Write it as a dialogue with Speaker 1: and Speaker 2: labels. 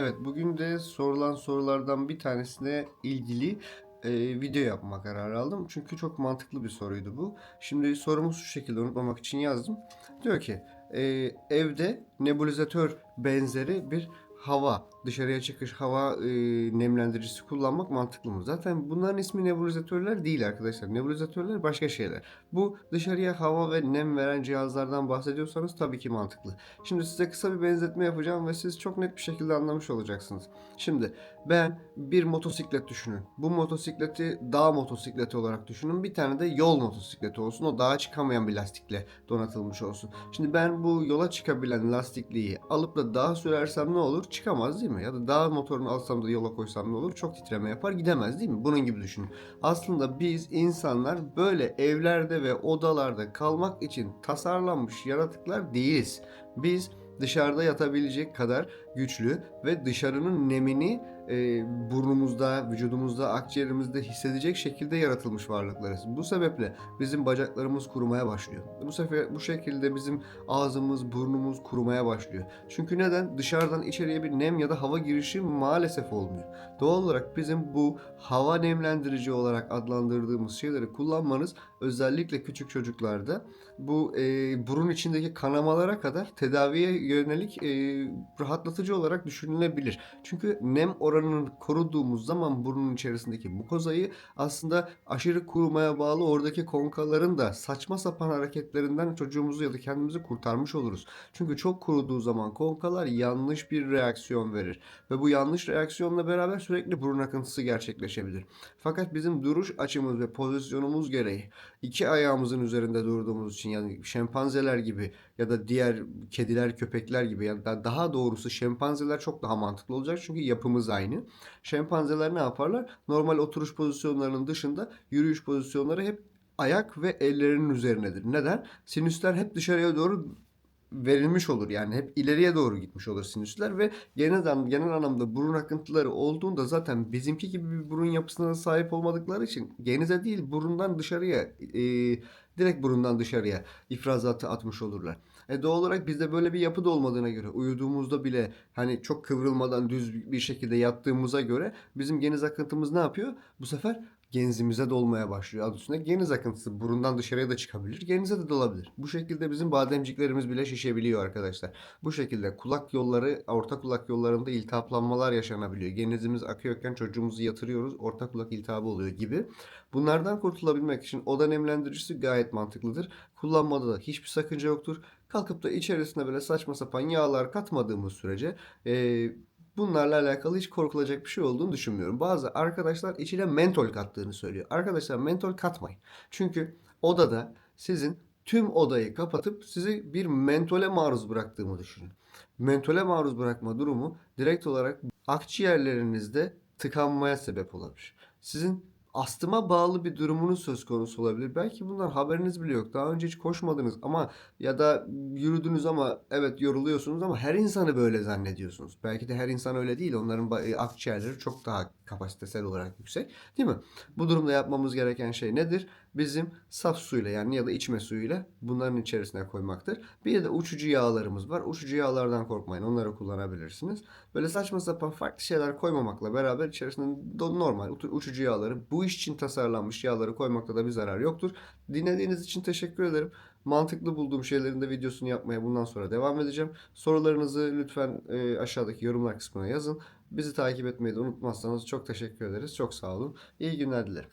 Speaker 1: Evet, bugün de sorulan sorulardan bir tanesine ilgili e, video yapma kararı aldım. Çünkü çok mantıklı bir soruydu bu. Şimdi sorumuz şu şekilde unutmamak için yazdım. Diyor ki e, evde nebulizatör benzeri bir hava, dışarıya çıkış hava e, nemlendiricisi kullanmak mantıklı mı? Zaten bunların ismi nebulizatörler değil arkadaşlar. Nebulizatörler başka şeyler. Bu dışarıya hava ve nem veren cihazlardan bahsediyorsanız tabii ki mantıklı. Şimdi size kısa bir benzetme yapacağım ve siz çok net bir şekilde anlamış olacaksınız. Şimdi ben bir motosiklet düşünün. Bu motosikleti dağ motosikleti olarak düşünün. Bir tane de yol motosikleti olsun. O dağa çıkamayan bir lastikle donatılmış olsun. Şimdi ben bu yola çıkabilen lastikliği alıp da dağa sürersem ne olur? Çıkamaz değil mi? Ya da dağ motorunu alsam da yola koysam ne olur? Çok titreme yapar gidemez değil mi? Bunun gibi düşünün. Aslında biz insanlar böyle evlerde ve odalarda kalmak için tasarlanmış yaratıklar değiliz. Biz dışarıda yatabilecek kadar güçlü ve dışarının nemini e, burnumuzda, vücudumuzda, akciğerimizde hissedecek şekilde yaratılmış varlıklarız. Bu sebeple bizim bacaklarımız kurumaya başlıyor. Bu sefer bu şekilde bizim ağzımız, burnumuz kurumaya başlıyor. Çünkü neden? Dışarıdan içeriye bir nem ya da hava girişi maalesef olmuyor. Doğal olarak bizim bu hava nemlendirici olarak adlandırdığımız şeyleri kullanmanız özellikle küçük çocuklarda bu e, burun içindeki kanamalara kadar tedaviye yönelik e, rahatlatıcı olarak düşünülebilir. Çünkü nem oranını koruduğumuz zaman burnun içerisindeki mukozayı aslında aşırı kurumaya bağlı oradaki konkaların da saçma sapan hareketlerinden çocuğumuzu ya da kendimizi kurtarmış oluruz. Çünkü çok kuruduğu zaman konkalar yanlış bir reaksiyon verir. Ve bu yanlış reaksiyonla beraber sürekli burun akıntısı gerçekleşebilir. Fakat bizim duruş açımız ve pozisyonumuz gereği iki ayağımızın üzerinde durduğumuz için yani şempanzeler gibi ya da diğer kediler, köpekler gibi ya da daha doğrusu şempanzeler çok daha mantıklı olacak çünkü yapımız aynı. Şempanzeler ne yaparlar? Normal oturuş pozisyonlarının dışında yürüyüş pozisyonları hep ayak ve ellerinin üzerinedir. Neden? Sinüsler hep dışarıya doğru verilmiş olur. Yani hep ileriye doğru gitmiş olur sinüsler ve genel, genel anlamda burun akıntıları olduğunda zaten bizimki gibi bir burun yapısına sahip olmadıkları için genize değil burundan dışarıya e, direkt burundan dışarıya ifrazatı atmış olurlar. E doğal olarak bizde böyle bir yapı da olmadığına göre uyuduğumuzda bile hani çok kıvrılmadan düz bir şekilde yattığımıza göre bizim geniz akıntımız ne yapıyor? Bu sefer genzimize dolmaya başlıyor. Adı üstünde geniz akıntısı burundan dışarıya da çıkabilir. Genize de dolabilir. Bu şekilde bizim bademciklerimiz bile şişebiliyor arkadaşlar. Bu şekilde kulak yolları, orta kulak yollarında iltihaplanmalar yaşanabiliyor. Genizimiz akıyorken çocuğumuzu yatırıyoruz. Orta kulak iltihabı oluyor gibi. Bunlardan kurtulabilmek için oda nemlendiricisi gayet mantıklıdır. Kullanmada da hiçbir sakınca yoktur. Kalkıp da içerisine böyle saçma sapan yağlar katmadığımız sürece e, bunlarla alakalı hiç korkulacak bir şey olduğunu düşünmüyorum. Bazı arkadaşlar içine mentol kattığını söylüyor. Arkadaşlar mentol katmayın. Çünkü odada sizin tüm odayı kapatıp sizi bir mentole maruz bıraktığımı düşünün. Mentole maruz bırakma durumu direkt olarak akciğerlerinizde tıkanmaya sebep olabilir. Sizin astıma bağlı bir durumunuz söz konusu olabilir. Belki bundan haberiniz bile yok. Daha önce hiç koşmadınız ama ya da yürüdünüz ama evet yoruluyorsunuz ama her insanı böyle zannediyorsunuz. Belki de her insan öyle değil. Onların e, akciğerleri çok daha kapasitesel olarak yüksek. Değil mi? Bu durumda yapmamız gereken şey nedir? Bizim saf suyla yani ya da içme suyuyla bunların içerisine koymaktır. Bir de uçucu yağlarımız var. Uçucu yağlardan korkmayın. Onları kullanabilirsiniz. Böyle saçma sapan farklı şeyler koymamakla beraber içerisinde normal uçucu yağları bu iş için tasarlanmış yağları koymakta da bir zarar yoktur. Dinlediğiniz için teşekkür ederim. Mantıklı bulduğum şeylerin de videosunu yapmaya bundan sonra devam edeceğim. Sorularınızı lütfen e, aşağıdaki yorumlar kısmına yazın. Bizi takip etmeyi de unutmazsanız çok teşekkür ederiz. Çok sağ olun. İyi günler dilerim.